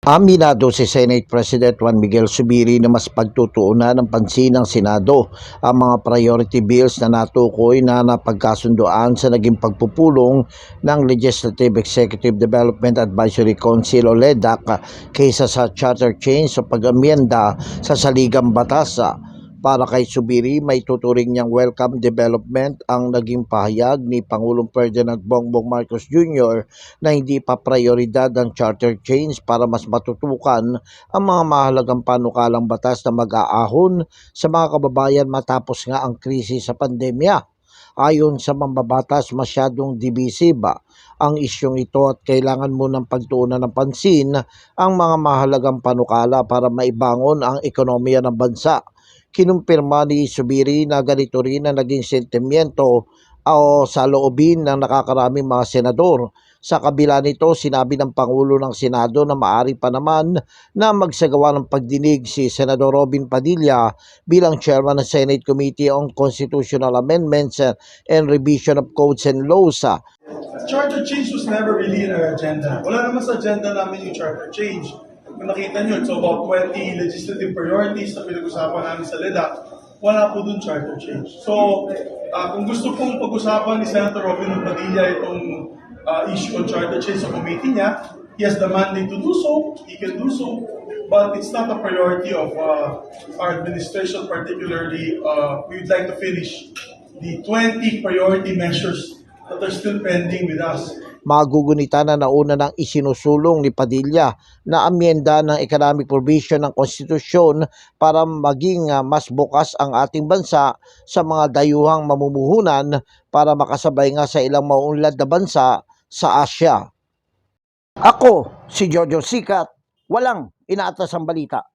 Aminado si Senate President Juan Miguel Subiri na mas pagtutuunan ng pansin ng Senado ang mga priority bills na natukoy na napagkasundoan sa naging pagpupulong ng Legislative Executive Development Advisory Council o LEDAC kaysa sa charter change sa pag-amyenda sa saligang batas. Para kay Subiri, may tuturing niyang welcome development ang naging pahayag ni Pangulong Ferdinand Bongbong Marcos Jr. na hindi pa prioridad ang charter change para mas matutukan ang mga mahalagang panukalang batas na mag-aahon sa mga kababayan matapos nga ang krisis sa pandemya. Ayon sa mambabatas, masyadong divisive ang isyong ito at kailangan munang pagtuunan ng pansin ang mga mahalagang panukala para maibangon ang ekonomiya ng bansa. Kinumpirma ni Subiri na ganito rin ang naging sentimiento o sa loobin ng nakakaraming mga senador. Sa kabila nito, sinabi ng Pangulo ng Senado na maari pa naman na magsagawa ng pagdinig si Senador Robin Padilla bilang chairman ng Senate Committee on Constitutional Amendments and Revision of Codes and Laws. Charter change was never really in our agenda. Wala naman sa agenda namin yung charter change. Kung nakita nyo, it's about 20 legislative priorities na pinag-usapan namin sa LEDA. Wala po dun charter change. So, ah, kung gusto pong pag-usapan ni Senator Robin Padilla itong ah, issue on charter change sa committee niya, he has the mandate to do so, he can do so, but it's not a priority of ah, our administration, particularly, uh, we like to finish the 20 priority measures that are still pending with us. Magugunita na nauna ng isinusulong ni Padilla na amyenda ng economic provision ng konstitusyon para maging ah, mas bukas ang ating bansa sa mga dayuhang mamumuhunan para makasabay nga sa ilang maunlad na bansa sa Asya. Ako, si Jojo Sikat, walang inaatas ang balita.